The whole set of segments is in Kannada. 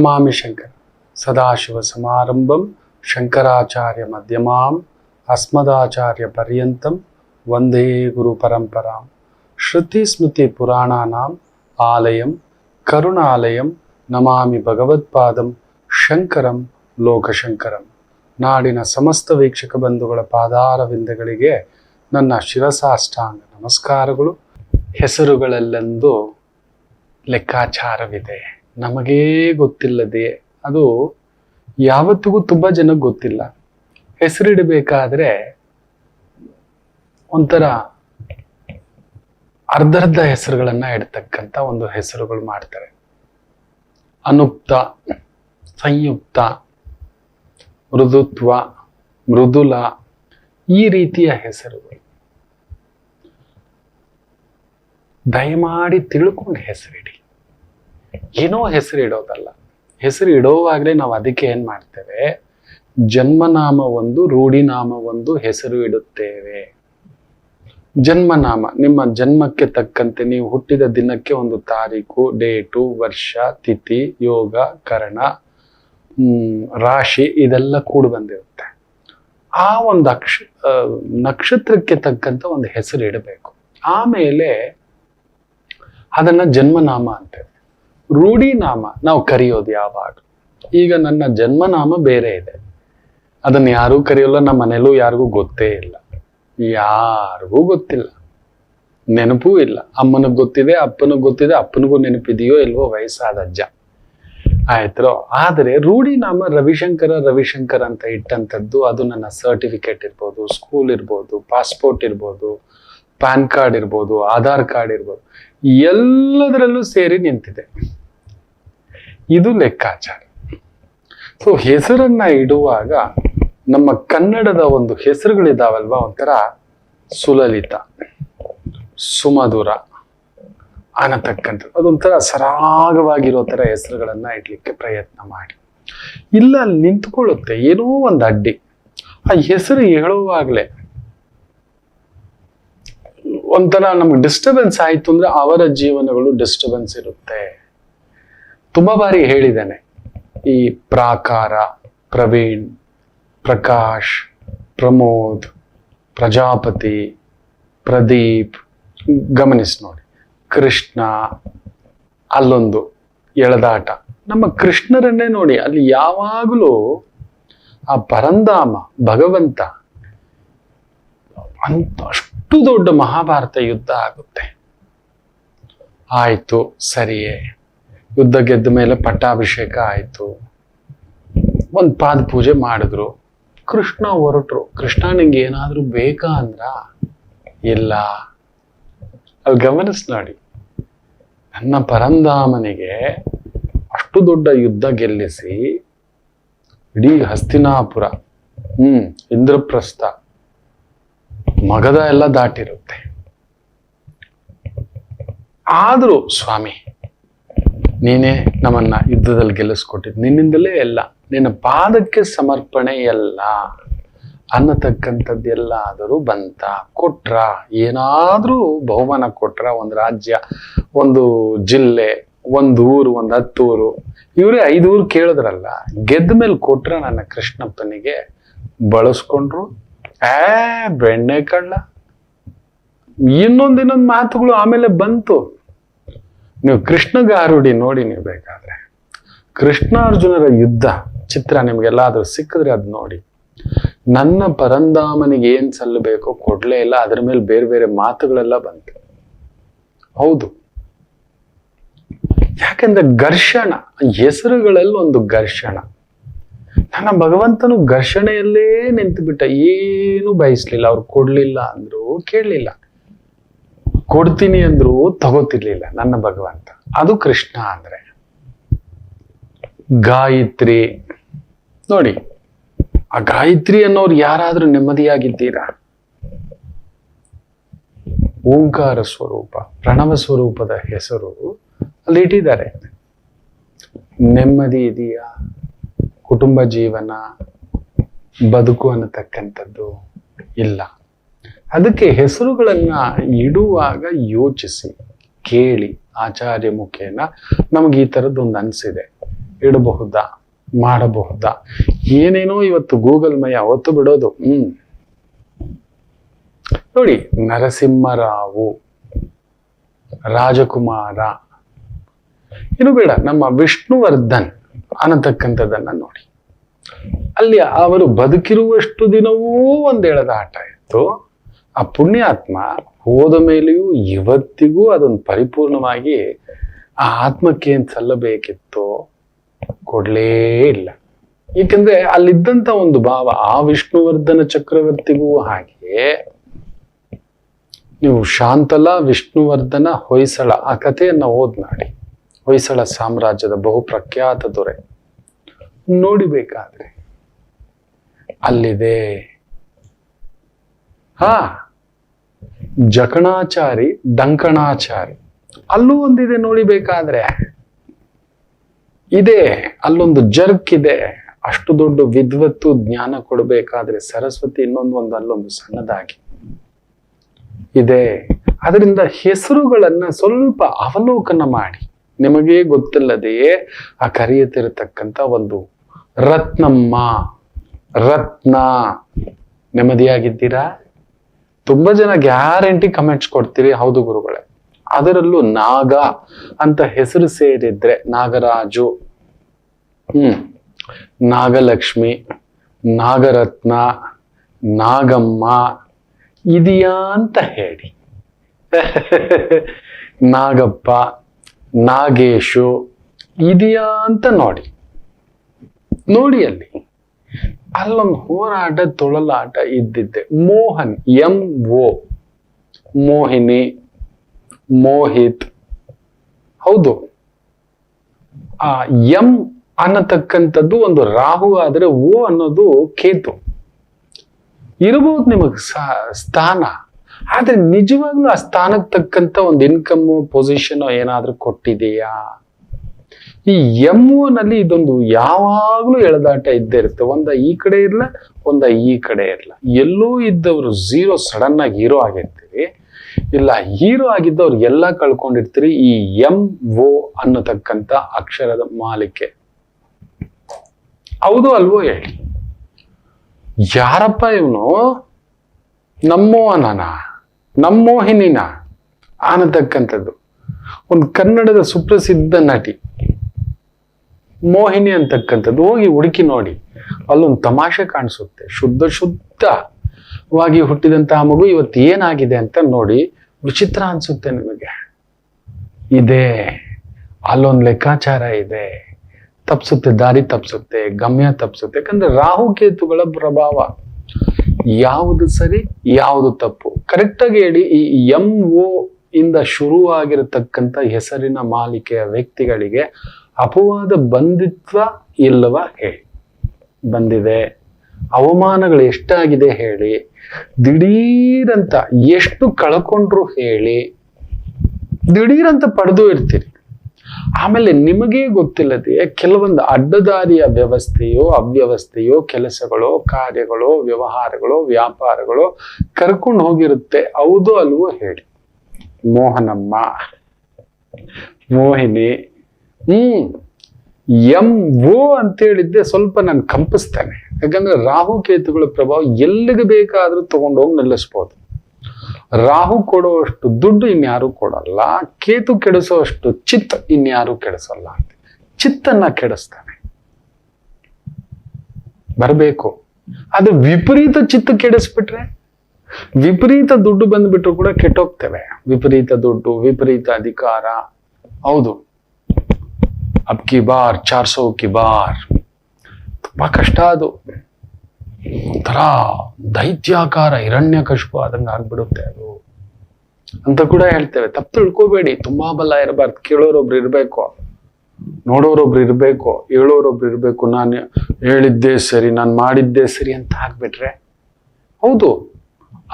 ನಮಾಮಿ ಶಂಕರ ಸದಾಶಿವ ಸಮಾರಂಭಂ ಶಂಕರಾಚಾರ್ಯ ಮಧ್ಯಮಾಂ ಅಸ್ಮದಾಚಾರ್ಯ ಪರ್ಯಂತಂ ವಂದೇ ಗುರು ಪರಂಪರಾಂ ಶ್ರುತಿ ಸ್ಮೃತಿ ಪುರಾಣಾನಾಂ ಆಲಯಂ ಕರುಣಾಲಯಂ ನಮಾಮಿ ಭಗವತ್ಪಾದಂ ಶಂಕರಂ ಲೋಕಶಂಕರಂ ನಾಡಿನ ಸಮಸ್ತ ವೀಕ್ಷಕ ಬಂಧುಗಳ ಪಾದಾರವಿಂದಗಳಿಗೆ ನನ್ನ ಶಿರಸಾಷ್ಟಾಂಗ ನಮಸ್ಕಾರಗಳು. ಹೆಸರುಗಳಲ್ಲೆಂದು ಲೆಕ್ಕಾಚಾರವಿದೆ. ನಮಗೇ ಗೊತ್ತಿಲ್ಲದೆ, ಅದು ಯಾವತ್ತಿಗೂ ತುಂಬ ಜನಕ್ಕೆ ಗೊತ್ತಿಲ್ಲ. ಹೆಸರಿಡಬೇಕಾದ್ರೆ ಒಂಥರ ಅರ್ಧರ್ಧ ಹೆಸರುಗಳನ್ನ ಇಡ್ತಕ್ಕಂಥ ಒಂದು ಹೆಸರುಗಳು ಮಾಡ್ತಾರೆ. ಅನುಕ್ತ, ಸಂಯುಕ್ತ, ಮೃದುತ್ವ, ಮೃದುಲ, ಈ ರೀತಿಯ ಹೆಸರುಗಳು. ದಯಮಾಡಿ ತಿಳ್ಕೊಂಡು ಹೆಸರಿಡಿ. ಏನೋ ಹೆಸರು ಇಡೋದಲ್ಲ ಹೆಸರು ಇಡೋವಾಗಲೇ ನಾವು ಅದಕ್ಕೆ ಏನು ಮಾಡ್ತೇವೆ? ಜನ್ಮನಾಮ ಒಂದು, ರೂಢಿನಾಮ ಒಂದು ಹೆಸರು ಇಡುತ್ತೇವೆ. ಜನ್ಮನಾಮ, ನಿಮ್ಮ ಜನ್ಮಕ್ಕೆ ತಕ್ಕಂತೆ ನೀವು ಹುಟ್ಟಿದ ದಿನಕ್ಕೆ ಒಂದು ತಾರೀಕು, ಡೇಟು, ವರ್ಷ, ತಿಥಿ, ಯೋಗ, ಕರಣ ರಾಶಿ ಇದೆಲ್ಲ ಕೂಡಿ ಬಂದಿರುತ್ತೆ. ಆ ಒಂದು ಅಕ್ಷ ನಕ್ಷತ್ರಕ್ಕೆ ತಕ್ಕಂತ ಒಂದು ಹೆಸರು ಇಡಬೇಕು ಆಮೇಲೆ ಅದನ್ನ ಜನ್ಮನಾಮ ಅಂತೇವೆ. ರೂಢಿನಾಮ ನಾವು ಕರೆಯೋದು ಯಾವಾಗ? ಈಗ ನನ್ನ ಜನ್ಮನಾಮ ಬೇರೆ ಇದೆ. ಅದನ್ನ ಯಾರೂ ಕರೆಯೋಲ್ಲ, ನಮ್ಮ ಮನೇಲೂ ಯಾರಿಗೂ ಗೊತ್ತೇ ಇಲ್ಲ. ಯಾರಿಗೂ ಗೊತ್ತಿಲ್ಲ. ನೆನಪೂ ಇಲ್ಲ. ಅಮ್ಮನಿಗೆ ಗೊತ್ತಿದೆ, ಅಪ್ಪನಿಗೆ ಗೊತ್ತಿದೆ, ಅಪ್ಪನಿಗೂ ನೆನಪಿದೆಯೋ ಇಲ್ವೋ ವಯಸ್ಸಾದ ಅಜ್ಜ. ಆಯ್ತು ಆದರೆ ರೂಢಿನಾಮ ರವಿಶಂಕರ, ರವಿಶಂಕರ್ ಅಂತ ಇಟ್ಟಂಥದ್ದು, ಅದು ನನ್ನ ಸರ್ಟಿಫಿಕೇಟ್ ಇರ್ಬೋದು, ಸ್ಕೂಲ್ ಇರ್ಬೋದು, ಪಾಸ್ಪೋರ್ಟ್ ಇರ್ಬೋದು, ಪ್ಯಾನ್ ಕಾರ್ಡ್ ಇರ್ಬೋದು, ಆಧಾರ್ ಕಾರ್ಡ್ ಇರ್ಬೋದು, ಎಲ್ಲದರಲ್ಲೂ ಸೇರಿ ನಿಂತಿದೆ. ಇದು ಲೆಕ್ಕಾಚಾರ. ಸೊ ಹೆಸರನ್ನ ಇಡುವಾಗ ನಮ್ಮ ಕನ್ನಡದ ಒಂದು ಹೆಸರುಗಳಿದಾವಲ್ವಾ? ಒಂಥರ ಸುಲಲಿತ, ಸುಮಧುರ ಅನ್ನತಕ್ಕಂಥದ್ದು ಅದೊಂಥರ ಸರಾಗವಾಗಿರೋ ಥರ ಹೆಸರುಗಳನ್ನ ಇಡ್ಲಿಕ್ಕೆ ಪ್ರಯತ್ನ ಮಾಡಿ. ಇಲ್ಲ, ಅಲ್ಲಿ ನಿಂತ್ಕೊಳ್ಳುತ್ತೆ. ಏನೋ ಒಂದು ಅಡ್ಡಿ. ಆ ಹೆಸರು ಹೇಳುವಾಗಲೇ ಒಂಥರ ನಮ್ಗೆ ಡಿಸ್ಟರ್ಬೆನ್ಸ್ ಆಯಿತು ಅಂದ್ರೆ ಅವರ ಜೀವನಗಳು ಡಿಸ್ಟರ್ಬೆನ್ಸ್ ಇರುತ್ತೆ. ತುಂಬಾ ಬಾರಿ ಹೇಳಿದ್ದೇನೆ. ಈ ಪ್ರಾಕಾರ, ಪ್ರವೀಣ್, ಪ್ರಕಾಶ್, ಪ್ರಮೋದ್, ಪ್ರಜಾಪತಿ, ಪ್ರದೀಪ್, ಗಮನಿಸಿ ನೋಡಿ. ಕೃಷ್ಣ, ಅಲ್ಲೊಂದು ಎಳೆದಾಟ. ನಮ್ಮ ಕೃಷ್ಣರನ್ನೇ ನೋಡಿ, ಅಲ್ಲಿ ಯಾವಾಗಲೂ ಆ ಪರಂಧಾಮ, ಭಗವಂತ ಅಂತ ಅಷ್ಟು ದೊಡ್ಡ ಮಹಾಭಾರತ ಯುದ್ಧ ಆಗುತ್ತೆ. ಆಯಿತು, ಸರಿಯೇ. ಯುದ್ಧ ಗೆದ್ದ ಮೇಲೆ ಪಟ್ಟಾಭಿಷೇಕ ಆಯ್ತು. ಒಂದ್ ಪಾದ ಪೂಜೆ ಮಾಡಿದ್ರು. ಕೃಷ್ಣ ಹೊರಟ್ರು. ಕೃಷ್ಣ ನಿಂಗೆ ಏನಾದ್ರೂ ಬೇಕಾ ಅಂದ್ರ? ಇಲ್ಲ. ಅಲ್ಲಿ ಗಮನಿಸ್ ನೋಡಿ. ನನ್ನ ಪರಂಧಾಮನಿಗೆ ಅಷ್ಟು ದೊಡ್ಡ ಯುದ್ಧ ಗೆಲ್ಲಿಸಿ ಇಡೀ ಹಸ್ತಿನಾಪುರ, ಹ್ಮ್, ಇಂದ್ರಪ್ರಸ್ಥ, ಮಗದ ಎಲ್ಲ ದಾಟಿರುತ್ತೆ. ಆದ್ರೂ ಸ್ವಾಮಿ ನೀನೇ ನಮ್ಮನ್ನ ಯುದ್ಧದಲ್ಲಿ ಗೆಲ್ಲಿಸ್ಕೊಟ್ಟಿದ್ದು ನಿನ್ನಿಂದಲೇ ಎಲ್ಲ. ನಿನ್ನ ಪಾದಕ್ಕೆ ಸಮರ್ಪಣೆ ಎಲ್ಲ. ಅನ್ನತಕ್ಕಂಥದ್ದೆಲ್ಲ ಆದರೂ ಬಂತ. ಕೊಟ್ರ. ಏನಾದರೂ ಬಹುಮಾನ ಕೊಟ್ರ. ಒಂದು ರಾಜ್ಯ, ಒಂದು ಜಿಲ್ಲೆ, ಒಂದು ಊರು, ಒಂದು ಹತ್ತೂರು. ಇವರೇ ಐದು ಊರು ಕೇಳಿದ್ರಲ್ಲ. ಗೆದ್ದ ಮೇಲೆ ಕೊಟ್ರ ನನ್ನ ಕೃಷ್ಣಪ್ಪನಿಗೆ. ಬಳಸ್ಕೊಂಡ್ರು. ಏ, ಬೆಣ್ಣೆ ಕಳ್ಳ. ಇನ್ನೊಂದು ಇನ್ನೊಂದು ಮಾತುಗಳು ಆಮೇಲೆ ಬಂತು. ನೀವು ಕೃಷ್ಣಗಾರುಡಿ ನೋಡಿ ನೀವು ಬೇಕಾದ್ರೆ. ಕೃಷ್ಣಾರ್ಜುನರ ಯುದ್ಧ ಚಿತ್ರ ನಿಮ್ಗೆಲ್ಲಾದ್ರೂ ಸಿಕ್ಕಿದ್ರೆ ಅದು ನೋಡಿ. ನನ್ನ ಪರಂಧಾಮನಿಗೆ ಏನ್ ಸಲ್ಲಬೇಕೋ ಕೊಡ್ಲೇ ಇಲ್ಲ, ಅದ್ರ ಮೇಲೆ ಬೇರೆ ಬೇರೆ ಮಾತುಗಳೆಲ್ಲ ಬಂತು. ಹೌದು. ಯಾಕಂದ್ರೆ ಘರ್ಷಣ, ಹೆಸರುಗಳಲ್ಲಿ ಒಂದು ಘರ್ಷಣ. ನನ್ನ ಭಗವಂತನು ಘರ್ಷಣೆಯಲ್ಲೇ ನಿಂತು ಬಿಟ್ಟ ಏನು ಬಯಸ್ಲಿಲ್ಲ, ಅವ್ರು ಕೊಡ್ಲಿಲ್ಲ ಅಂದ್ರು ಕೇಳಲಿಲ್ಲ. ಕೊಡ್ತೀನಿ ಅಂದ್ರು ತಗೋತಿರ್ಲಿಲ್ಲ ನನ್ನ ಭಗವಂತ. ಅದು ಕೃಷ್ಣ ಅಂದ್ರೆ. ಗಾಯತ್ರಿ. ನೋಡಿ, ಆ ಗಾಯತ್ರಿ ಅನ್ನೋರು ಯಾರಾದ್ರೂ ನೆಮ್ಮದಿಯಾಗಿದ್ದೀರಾ? ಓಂಕಾರ ಸ್ವರೂಪ, ಪ್ರಣವ ಸ್ವರೂಪದ ಹೆಸರು ಅಲ್ಲಿ ಇಟ್ಟಿದ್ದಾರೆ. ನೆಮ್ಮದಿ ಇದೆಯಾ? ಕುಟುಂಬ ಜೀವನ, ಬದುಕು ಅನ್ನತಕ್ಕಂಥದ್ದು ಇಲ್ಲ. ಅದಕ್ಕೆ ಹೆಸರುಗಳನ್ನ ಇಡುವಾಗ ಯೋಚಿಸಿ, ಕೇಳಿ ಆಚಾರ್ಯ ಮುಖೇನ ನಮ್ಗೆ ಈ ಥರದ್ದೊಂದು ಅನಿಸಿದೆ. ಇಡಬಹುದಾ? ಮಾಡಬಹುದಾ? ಏನೇನೋ ಇವತ್ತು ಗೂಗಲ್ ಮಯ ಒತ್ತು ಬಿಡೋದು. ಹ್ಮ್. ನೋಡಿ, ನರಸಿಂಹರಾವು, ರಾಜಕುಮಾರ. ಇನ್ನು ಬೇಡ, ನಮ್ಮ ವಿಷ್ಣುವರ್ಧನ್ ಅನ್ನತಕ್ಕಂಥದ್ದನ್ನ ನೋಡಿ. ಅಲ್ಲಿ ಅವರು ಬದುಕಿರುವಷ್ಟು ದಿನವೂ ಒಂದೇಳದ ಎಳೆದಾಟ ಇತ್ತು. ಆ ಪುಣ್ಯಾತ್ಮ ಹೋದ ಮೇಲೆಯೂ ಇವತ್ತಿಗೂ ಅದೊಂದು ಪರಿಪೂರ್ಣವಾಗಿ ಆ ಆತ್ಮಕ್ಕೆ ಏನ್ ಸಲ್ಲಬೇಕಿತ್ತು ಕೊಡ್ಲೇ ಇಲ್ಲ. ಏಕೆಂದ್ರೆ ಅಲ್ಲಿದ್ದಂತ ಒಂದು ಭಾವ ಆ ವಿಷ್ಣುವರ್ಧನ ಚಕ್ರವರ್ತಿಗೂ ಹಾಗೆ. ನೀವು ಶಾಂತಲ ವಿಷ್ಣುವರ್ಧನ ಹೊಯ್ಸಳ ಆ ಕಥೆಯನ್ನ ಓದ್ನಾಡಿ ಹೊಯ್ಸಳ ಸಾಮ್ರಾಜ್ಯದ ಬಹು ಪ್ರಖ್ಯಾತ ದೊರೆ. ನೋಡಿಬೇಕಾದ್ರೆ ಅಲ್ಲಿದೆ ಹಾ. ಜಕಣಾಚಾರಿ, ಡಂಕಣಾಚಾರಿ. ಅಲ್ಲೂ ಒಂದಿದೆ ನೋಡಿಬೇಕಾದ್ರೆ ಇದೆ, ಅಲ್ಲೊಂದು ಜರ್ಕ್ ಇದೆ. ಅಷ್ಟು ದೊಡ್ಡ ವಿದ್ವತ್ತು ಜ್ಞಾನ ಕೊಡಬೇಕಾದ್ರೆ ಸರಸ್ವತಿ ಇನ್ನೊಂದು ಒಂದು, ಅಲ್ಲೊಂದು ಸಣ್ಣದಾಗಿ. ಇದೆ. ಅದರಿಂದ ಹೆಸರುಗಳನ್ನ ಸ್ವಲ್ಪ ಅವಲೋಕನ ಮಾಡಿ. ನಿಮಗೆ ಗೊತ್ತಿಲ್ಲದೆಯೇ ಆ ಕರೆಯುತ್ತಿರತಕ್ಕಂತ ಒಂದು ರತ್ನಮ್ಮ. ರತ್ನ. ನೆಮ್ಮದಿಯಾಗಿದ್ದೀರಾ? ತುಂಬಾ ಜನ ಗ್ಯಾರಂಟಿ ಕಮೆಂಟ್ಸ್ ಕೊಡ್ತೀರಿ. ಹೌದು ಗುರುಗಳೇ. ಅದರಲ್ಲೂ ನಾಗ ಅಂತ ಹೆಸರು ಸೇರಿದ್ರೆ ನಾಗರಾಜು, ಹ್ಮ್, ನಾಗಲಕ್ಷ್ಮಿ, ನಾಗರತ್ನ, ನಾಗಮ್ಮ, ಇದೆಯಾ ಅಂತ ಹೇಳಿ. ನಾಗಪ್ಪ, ನಾಗೇಶು, ಇದೆಯಾ ಅಂತ ನೋಡಿ. ನೋಡಿ ಅಲ್ಲಿ. ಅಲ್ಲೊಂದು ಹೋರಾಟ, ತೊಳಲಾಟ ಇದ್ದಿದ್ದೆ. Mohan, M O Mohini, Mohit. ಹೌದು. ಆ ಎಂ ಅನ್ನತಕ್ಕಂಥದ್ದು ಒಂದು ರಾಹು, ಆದರೆ ಓ ಅನ್ನೋದು ಕೇತು. ಇರಬಹುದು ನಿಮಗೆ ಸ್ಥಾನ, ಆದ್ರೆ ನಿಜವಾಗ್ಲೂ ಆ ಸ್ಥಾನಕ್ಕೆ ತಕ್ಕಂತ ಒಂದು ಇನ್ಕಮ್ ಪೊಸಿಷನ್ ಏನಾದ್ರೂ ಕೊಟ್ಟಿದೆಯಾ? ಈ ಎಂ ನಲ್ಲಿ ಇದೊಂದು ಯಾವಾಗ್ಲೂ ಎಳೆದಾಟ ಇದ್ದೇ ಇರುತ್ತೆ. ಒಂದ ಈ ಕಡೆ ಇರ್ಲ, ಒಂದ ಈ ಕಡೆ ಇರಲ್ಲ ಎಲ್ಲೂ ಇದ್ದವರು ಝೀರೋ ಸಡನ್ ಆಗಿ ಹೀರೋ ಆಗಿರ್ತೀವಿ ಇಲ್ಲ ಹೀರೋ ಆಗಿದ್ದವ್ರು ಎಲ್ಲ ಕಳ್ಕೊಂಡಿರ್ತೀರಿ ಈ ಎಂ ಓ ಅನ್ನತಕ್ಕಂತ ಅಕ್ಷರದ ಮಾಲಿಕೆ. ಹೌದು ಅಲ್ವೋ ಹೇಳಿ. ಯಾರಪ್ಪ ಇವನು? ನಮ್ಮೋಹನನ? ನಮ್ಮೋಹಿನಿನ? ಅನ್ನತಕ್ಕಂಥದ್ದು. ಒಂದು ಕನ್ನಡದ ಸುಪ್ರಸಿದ್ಧ ನಟಿ. ಮೋಹಿನಿ ಅಂತಕ್ಕಂಥದ್ದು ಹೋಗಿ ಹುಡುಕಿ ನೋಡಿ. ಅಲ್ಲೊಂದು ತಮಾಷೆ ಕಾಣಿಸುತ್ತೆ. ಶುದ್ಧ ಶುದ್ಧವಾಗಿ ಹುಟ್ಟಿದಂತಹ ಮಗು ಇವತ್ತು ಏನಾಗಿದೆ ಅಂತ ನೋಡಿ ವಿಚಿತ್ರ ಅನ್ಸುತ್ತೆ ನಿಮಗೆ. ಇದೆ. ಅಲ್ಲೊಂದು ಲೆಕ್ಕಾಚಾರ ಇದೆ. ತಪ್ಸುತ್ತೆ, ದಾರಿ ತಪ್ಸುತ್ತೆ, ಗಮ್ಯ ತಪ್ಸುತ್ತೆ. ಯಾಕಂದ್ರೆ ರಾಹುಕೇತುಗಳ ಪ್ರಭಾವ. ಯಾವುದು ಸರಿ, ಯಾವುದು ತಪ್ಪು. ಕರೆಕ್ಟಾಗಿ ಹೇಳಿ, ಈ ಎಂ ಓ ಇಂದ ಶುರುವಾಗಿರತಕ್ಕಂಥ ಹೆಸರಿನ ಮಾಲಿಕೆಯ ವ್ಯಕ್ತಿಗಳಿಗೆ ಅಪವಾದ ಬಂದಿತ್ವ ಇಲ್ಲವ ಹೇಳಿ. ಬಂದಿದೆ. ಅವಮಾನಗಳು ಎಷ್ಟಾಗಿದೆ ಹೇಳಿ. ದಿಢೀರಂತ ಎಷ್ಟು ಕಳ್ಕೊಂಡ್ರು ಹೇಳಿ. ದಿಢೀರಂತ ಪಡೆದು ಇರ್ತೀರಿ. ಆಮೇಲೆ ನಿಮಗೇ ಗೊತ್ತಿಲ್ಲದೆ ಕೆಲವೊಂದು ಅಡ್ಡದಾರಿಯ ವ್ಯವಸ್ಥೆಯೋ, ಅವ್ಯವಸ್ಥೆಯೋ, ಕೆಲಸಗಳೋ, ಕಾರ್ಯಗಳೋ, ವ್ಯವಹಾರಗಳು, ವ್ಯಾಪಾರಗಳೋ ಕರ್ಕೊಂಡು ಹೋಗಿರುತ್ತೆ. ಹೌದು ಅಲ್ವೋ ಹೇಳಿ. ಮೋಹನಮ್ಮ, ಮೋಹಿನಿ ಹ್ಮ್. ಎಂ ಓ ಅಂತ ಹೇಳಿದ್ದೆ ಸ್ವಲ್ಪ ನಾನು ಕಂಪಿಸ್ತೇನೆ. ಯಾಕಂದ್ರೆ ರಾಹು ಕೇತುಗಳ ಪ್ರಭಾವ ಎಲ್ಲಿಗೆ ಬೇಕಾದ್ರೂ ತಗೊಂಡೋಗಿ ನಿಲ್ಲಿಸ್ಬೋದು. ರಾಹು ಕೊಡುವಷ್ಟು ದುಡ್ಡು ಇನ್ಯಾರು ಕೊಡಲ್ಲ, ಕೇತು ಕೆಡಿಸುವಷ್ಟು ಚಿತ್ತ ಇನ್ಯಾರು ಕೆಡಿಸಲ್ಲ ಅಂತ. ಚಿತ್ತನ್ನ ಕೆಡಿಸ್ತಾನೆ. ಬರಬೇಕು. ಅದು ವಿಪರೀತ ಚಿತ್ತ ಕೆಡಿಸ್ಬಿಟ್ರೆ, ವಿಪರೀತ ದುಡ್ಡು ಬಂದ್ಬಿಟ್ರು ಕೂಡ ಕೆಟ್ಟೋಗ್ತೇವೆ. ವಿಪರೀತ ದುಡ್ಡು, ವಿಪರೀತ ಅಧಿಕಾರ. ಹೌದು. ಅಬ್ ಕಿ ಬಾರ್ ಚಾರ್ ಸೋ ಕಿ ಬಾರ್. ತುಂಬ ಕಷ್ಟ ಅದು. ಒಂಥರ ದೈತ್ಯಾಕಾರ ಹಿರಣ್ಯ ಕಶುಪು ಆದಂಗೆ ಆಗ್ಬಿಡುತ್ತೆ ಅದು. ಅಂತ ಕೂಡ ಹೇಳ್ತೇವೆ. ತಪ್ಪು ತಿಳ್ಕೋಬೇಡಿ. ತುಂಬಾ ಬಲ ಇರಬಾರ್ದು. ಕೇಳೋರೊಬ್ರು ಇರಬೇಕು. ನೋಡೋರೊಬ್ರು ಇರಬೇಕು. ಹೇಳೋರೊಬ್ರು ಇರ್ಬೇಕು. ನಾನು ಹೇಳಿದ್ದೇ ಸರಿ, ನಾನು ಮಾಡಿದ್ದೇ ಸರಿ ಅಂತ ಹಾಕ್ಬಿಟ್ರೆ ಹೌದು.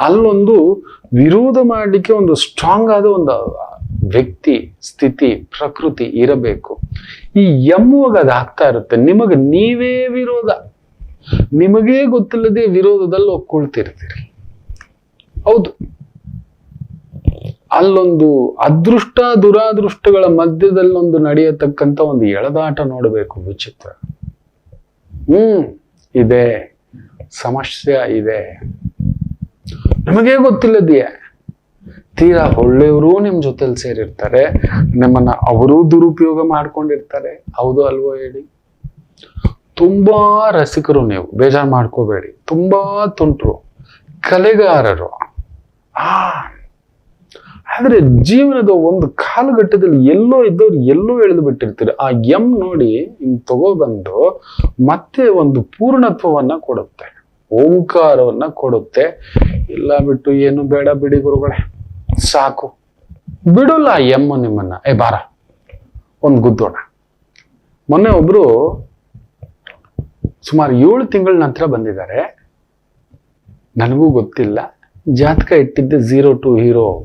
ಅಲ್ಲೊಂದು ವಿರೋಧ ಮಾಡಲಿಕ್ಕೆ ಒಂದು ಸ್ಟ್ರಾಂಗ್ ಆದ ಒಂದು ವ್ಯಕ್ತಿ, ಸ್ಥಿತಿ, ಪ್ರಕೃತಿ ಇರಬೇಕು. ಈ ಎಮ್ಮುವಾಗ ಅದು ಆಗ್ತಾ ಇರುತ್ತೆ. ನಿಮಗೆ ನೀವೇ ವಿರೋಧ. ನಿಮಗೇ ಗೊತ್ತಿಲ್ಲದೆ ವಿರೋಧದಲ್ಲಿ ಒಪ್ಕೊಳ್ತಿರ್ತೀರಿ. ಹೌದು. ಅಲ್ಲೊಂದು ಅದೃಷ್ಟ, ದುರಾದೃಷ್ಟಗಳ ಮಧ್ಯದಲ್ಲೊಂದು ನಡೆಯತಕ್ಕಂತ ಒಂದು ಎಳೆದಾಟ ನೋಡಬೇಕು. ವಿಚಿತ್ರ. ಹ್ಮ್, ಇದೆ. ಸಮಸ್ಯೆ ಇದೆ. ನಿಮಗೇ ಗೊತ್ತಿಲ್ಲದೆಯೇ? ತೀರಾ ಒಳ್ಳೆಯವರು ನಿಮ್ ಜೊತೆಲಿ ಸೇರಿರ್ತಾರೆ. ನಮ್ಮನ್ನ ಅವರೂ ದುರುಪಯೋಗ ಮಾಡ್ಕೊಂಡಿರ್ತಾರೆ. ಹೌದು ಅಲ್ವೋ ಹೇಳಿ. ತುಂಬಾ ರಸಿಕರು ನೀವು. ಬೇಜಾರು ಮಾಡ್ಕೋಬೇಡಿ. ತುಂಬಾ ತುಂಟ್ರು. ಕಲೆಗಾರರು. ಆ. ಆದ್ರೆ ಜೀವನದ ಒಂದು ಕಾಲಘಟ್ಟದಲ್ಲಿ ಎಲ್ಲೋ ಇದ್ದವ್ರು ಎಲ್ಲೋ ಎಳೆದು ಬಿಟ್ಟಿರ್ತೀರಿ. ಆ ಎಂ ನೋಡಿ ಹಿಂಗ್ ತಗೋಬಂದು ಮತ್ತೆ ಒಂದು ಪೂರ್ಣತ್ವವನ್ನ ಕೊಡುತ್ತೆ. ಓಂಕಾರವನ್ನ ಕೊಡುತ್ತೆ. ಇಲ್ಲ ಬಿಟ್ಟು ಏನು ಬೇಡ ಬಿಡಿ ಗುರುಗಳೇ. ಸಾಕು. ಬಿಡಲ್ಲ ಎಮ್ಮ ನಿಮ್ಮನ್ನ. ಏ, ಬಾರ. ಒಂದು ಗುದ್ದೋಣ ಮೊನ್ನೆ ಒಬ್ರು ಸುಮಾರು ಏಳು ತಿಂಗಳ ನಂತರ ಬಂದಿದ್ದಾರೆ. ನನಗೂ ಗೊತ್ತಿಲ್ಲ. ಜಾತಕ ಇಟ್ಟಿದ್ದೆ ಝೀರೋ ಟು ಹೀರೋ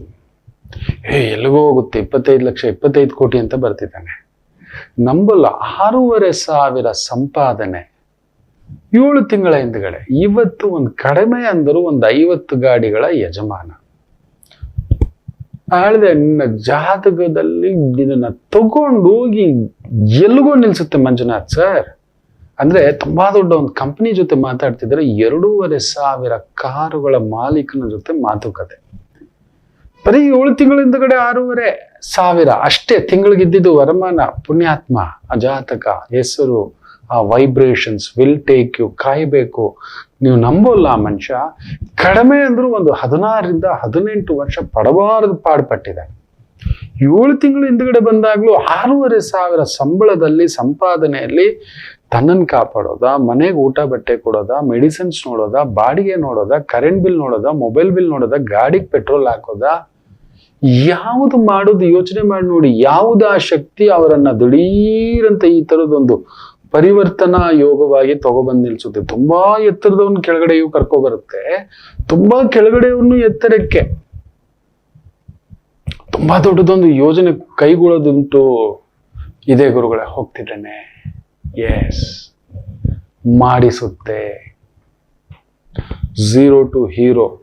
ಏ, ಎಲ್ಲಿಗೋ ಹೋಗುತ್ತೆ. ಇಪ್ಪತ್ತೈದು ಲಕ್ಷ, ಇಪ್ಪತ್ತೈದು ಕೋಟಿ ಅಂತ ಬರ್ತಿದ್ದಾನೆ. ನಂಬಲ್ಲ, ಆರೂವರೆ ಸಾವಿರ ಸಂಪಾದನೆ. ಏಳು ತಿಂಗಳ ಹಿಂದ್ಗಡೆ. ಇವತ್ತು ಒಂದು ಕಡಿಮೆ ಅಂದರೂ ಒಂದು ಐವತ್ತು ಗಾಡಿಗಳ ಯಜಮಾನ. ಹೇಳಿದೆ ನಿನ್ನ ಜಾತಕದಲ್ಲಿ ಇದನ್ನ ತಗೊಂಡೋಗಿ ಎಲ್ಲಿಗೂ ನಿಲ್ಸುತ್ತೆ ಮಂಜುನಾಥ್ ಸರ್. ಅಂದ್ರೆ ತುಂಬಾ ದೊಡ್ಡ ಒಂದು ಕಂಪನಿ ಜೊತೆ ಮಾತಾಡ್ತಿದ್ರೆ ಎರಡೂವರೆ ಸಾವಿರ ಕಾರುಗಳ ಮಾಲೀಕನ ಜೊತೆ ಮಾತುಕತೆ. ಬರೀ ಏಳು ತಿಂಗಳ ಹಿಂದ್ಗಡೆ ಆರೂವರೆ ಸಾವಿರ. ಅಷ್ಟೇ ತಿಂಗಳಿಗಿದ್ದಿದ್ದು ವರಮಾನ, ಪುಣ್ಯಾತ್ಮ, ಆ ಜಾತಕ, ಹೆಸರು, ಆ ವೈಬ್ರೇಷನ್ಸ್ ವಿಲ್ ಟೇಕ್ ಯು ಕಾಯ್ಬೇಕು. ನೀವು ನಂಬೋಲ್ಲ ಆ ಮನುಷ್ಯ, ಕಡಿಮೆ ಅಂದ್ರೂ ಒಂದು ಹದಿನಾರರಿಂದ ಹದಿನೆಂಟು ವರ್ಷ ಪಡಬಾರದು ಪಾಡ್ಪಟ್ಟಿದೆ. ಏಳು ತಿಂಗಳು ಹಿಂದ್ಗಡೆ ಬಂದಾಗ್ಲೂ ಆರೂವರೆ ಸಾವಿರ ಸಂಬಳದಲ್ಲಿ, ಸಂಪಾದನೆಯಲ್ಲಿ ತನ್ನನ್ನು ಕಾಪಾಡೋದ, ಮನೆಗೆ ಊಟ ಬಟ್ಟೆ ಕೊಡೋದ, ಮೆಡಿಸಿನ್ಸ್ ನೋಡೋದ, ಬಾಡಿಗೆ ನೋಡೋದ, ಕರೆಂಟ್ ಬಿಲ್ ನೋಡೋದ, ಮೊಬೈಲ್ ಬಿಲ್ ನೋಡೋದ, ಗಾಡಿಗೆ ಪೆಟ್ರೋಲ್ ಹಾಕೋದ? ಯಾವುದು ಮಾಡೋದು ಯೋಚನೆ ಮಾಡಿ ನೋಡಿ, ಯಾವುದು ಶಕ್ತಿ ಅವರನ್ನ ದುಡೀರಂತ ಈ ತರದೊಂದು ಪರಿವರ್ತನಾ ಯೋಗವಾಗಿ ತಗೊಬಂದ್ ನಿಲ್ಸುತ್ತೆ. ತುಂಬಾ ಎತ್ತರದವನ್ನ ಕೆಳಗಡೆಯೂ ಕರ್ಕೊ ಬರುತ್ತೆ. ತುಂಬಾ ಕೆಳಗಡೆಯವನ್ನು ಎತ್ತರಕ್ಕೆ. ತುಂಬಾ ದೊಡ್ಡದೊಂದು ಯೋಜನೆ ಕೈಗೊಳ್ಳೋದುಂಟು. ಇದೇ ಗುರುಗಳೇ, ಹೋಗ್ತಿದ್ದೇನೆ. ಎಸ್ ಮಾಡಿಸುತ್ತೆ. ಝೀರೋ ಟು ಹೀರೋ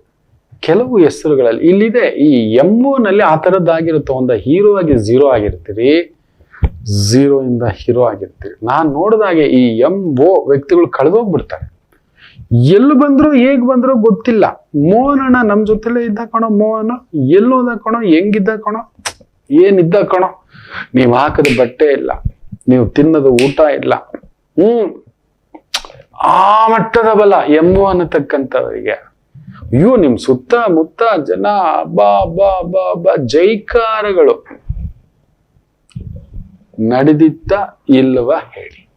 ಕೆಲವು ಹೆಸರುಗಳಲ್ಲಿ ಇಲ್ಲಿದೆ, ಈ ನಲ್ಲಿ ಆ ಥರದ್ದಾಗಿರುತ್ತೆ ಒಂದು ಹೀರೋ ಆಗಿ ಝೀರೋ ಆಗಿರ್ತೀರಿ. ಝೀರೋ ಇಂದ ಹೀರೋ ಆಗಿರ್ತೀವಿ. ನಾನು ನೋಡಿದಾಗೆ ಈ ಎಂ ಓ ವ್ಯಕ್ತಿಗಳು ಕಳೆದೋಗ್ಬಿಡ್ತಾರೆ. ಎಲ್ಲಿ ಬಂದ್ರು ಹೇಗ್ ಬಂದ್ರು ಗೊತ್ತಿಲ್ಲ. ಮೋಹನ್ ಅಣ್ಣ ನಮ್ ಜೊತೆಲೇ ಇದ್ದ ಕಣೋ ಮೋಹನ್. ಎಲ್ಲೋದ ಕಣೋ, ಹೆಂಗಿದ್ದ ಕಣೋ, ಏನಿದ್ದ ಕಣೋ. ನೀವು ಹಾಕದ ಬಟ್ಟೆ ಇಲ್ಲ. ನೀವು ತಿನ್ನದ ಊಟ ಇಲ್ಲ. ಹ್ಮ್. ಆ ಮಟ್ಟದ ಬಲ ಎಂಬು ಅನ್ನತಕ್ಕಂಥವರಿಗೆ. ಅಯ್ಯೋ, ನಿಮ್ ಸುತ್ತ ಮುತ್ತ ಜನ ಬಾ ಬಾ ಬಾ ಬಾ, ಜೈಕಾರಗಳು. ನಡೆದಿತ್ತ ಇಲ್ಲವ ಹೇಳಿ.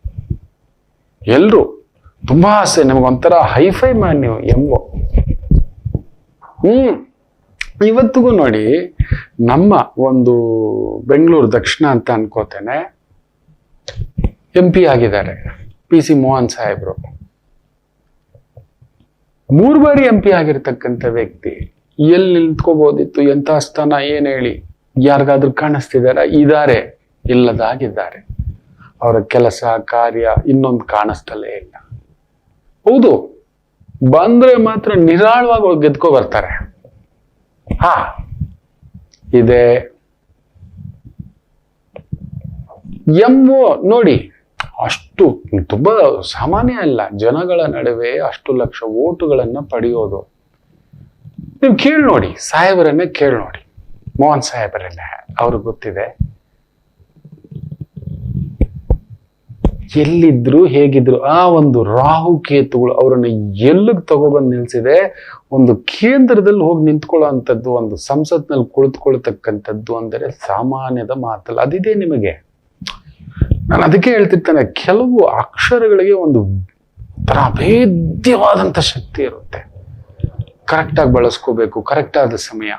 ಎಲ್ರು ತುಂಬಾ ಆಸೆ ನಮಗೊಂಥರ ಹೈಫೈ ಮ್ಯಾನ್ ನೀವು ಎಮ್ಮು ಹ್ಮ್. ಇವತ್ತಿಗೂ ನೋಡಿ, ನಮ್ಮ ಒಂದು ಬೆಂಗಳೂರು ದಕ್ಷಿಣ ಅಂತ ಅನ್ಕೋತೇನೆ ಎಂ ಪಿ ಆಗಿದ್ದಾರೆ ಪಿ ಸಿ ಮೋಹನ್ ಸಾಹೇಬ್ರು. ಮೂರು ಬಾರಿ ಎಂ ಪಿ ಆಗಿರ್ತಕ್ಕಂಥ ವ್ಯಕ್ತಿ, ಎಲ್ಲಿ ನಿಂತ್ಕೋಬಹುದಿತ್ತು ಎಂಥ ಸ್ಥಾನ, ಏನ್ ಹೇಳಿ, ಯಾರಿಗಾದ್ರೂ ಕಾಣಿಸ್ತಿದಾರ? ಇದಾರೆ. ಇಲ್ಲದಾಗಿದ್ದಾರೆ. ಅವರ ಕೆಲಸ, ಕಾರ್ಯ ಇನ್ನೊಂದು ಕಾಣಿಸ್ತಲೇ ಇಲ್ಲ. ಹೌದು, ಬಂದ್ರೆ ಮಾತ್ರ ನಿರಾಳವಾಗಿ ಅವ್ರು ಗೆದ್ಕೊ ಬರ್ತಾರೆ. ಹಾ, ಇದೆ. ಎಂಒ, ನೋಡಿ, ಅಷ್ಟು ತುಂಬಾ ಸಾಮಾನ್ಯ ಅಲ್ಲ. ಜನಗಳ ನಡುವೆ ಅಷ್ಟು ಲಕ್ಷ ಓಟುಗಳನ್ನ ಪಡೆಯೋದು. ನೀವು ಕೇಳಿ ನೋಡಿ, ಸಾಹೇಬರನ್ನೇ ಕೇಳಿ ನೋಡಿ. ಮೋಹನ್ ಸಾಹೇಬರನ್ನೇ, ಅವ್ರಿಗೆ ಗೊತ್ತಿದೆ. ಎಲ್ಲಿದ್ರು ಹೇಗಿದ್ರು ಆ ಒಂದು ರಾಹು ಕೇತುಗಳು ಅವರನ್ನು ಎಲ್ಲಿಗೆ ತಗೊಬಂದು ನಿಲ್ಸಿದೆ? ಒಂದು ಕೇಂದ್ರದಲ್ಲಿ ಹೋಗಿ ನಿಂತ್ಕೊಳ್ಳೋ ಅಂಥದ್ದು, ಒಂದು ಸಂಸತ್ನಲ್ಲಿ ಕುಳಿತುಕೊಳ್ತಕ್ಕಂಥದ್ದು ಅಂದರೆ ಸಾಮಾನ್ಯದ ಮಾತಲ್ಲ. ಅದಿದೆ ನಿಮಗೆ? ನಾನು ಅದಕ್ಕೆ ಹೇಳ್ತಿರ್ತಾನೆ, ಕೆಲವು ಅಕ್ಷರಗಳಿಗೆ ಒಂದು ಥರ ಶಕ್ತಿ ಇರುತ್ತೆ. ಕರೆಕ್ಟಾಗಿ ಬಳಸ್ಕೋಬೇಕು, ಕರೆಕ್ಟಾದ ಸಮಯ.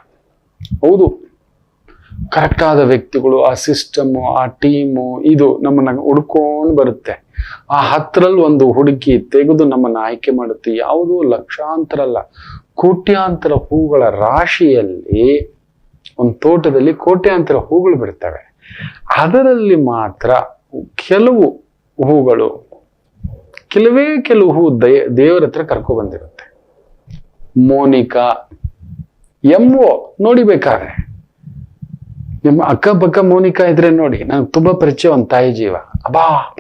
ಹೌದು. ಕರೆಕ್ಟ್ ಆದ ವ್ಯಕ್ತಿಗಳು, ಆ ಸಿಸ್ಟಮು ಆ ಟೀಮು ಇದು ನಮ್ಮನ್ನ ಹುಡ್ಕೊಂಡು ಬರುತ್ತೆ. ಆ ಹತ್ರಲ್ಲಿ ಒಂದು ಹುಡುಕಿ ತೆಗೆದು ನಮ್ಮನ್ನ ಆಯ್ಕೆ ಮಾಡುತ್ತೆ. ಯಾವುದು ಲಕ್ಷಾಂತರ ಅಲ್ಲ, ಕೋಟ್ಯಾಂತರ ಹೂಗಳ ರಾಶಿಯಲ್ಲಿ ಒಂದು ತೋಟದಲ್ಲಿ ಕೋಟ್ಯಾಂತರ ಹೂಗಳು ಬಿಡ್ತವೆ. ಅದರಲ್ಲಿ ಮಾತ್ರ ಕೆಲವು ಹೂಗಳು, ಕೆಲವೇ ಕೆಲವು ಹೂ ದಯ ದೇವರ ಹತ್ರ ಕರ್ಕೊ ಬಂದಿರುತ್ತೆ. ಮೋನಿಕಾ, ಎಂ ಓ, ನೋಡಿಬೇಕಾದ್ರೆ. ನಿಮ್ಮ ಅಕ್ಕಪಕ್ಕ ಮೋನಿಕಾ ಇದ್ರೆ ನೋಡಿ ನನಗೆ ತುಂಬಾ ಪರಿಚಯ ಒಂದು ತಾಯಿ ಜೀವ. ಅಬಾ.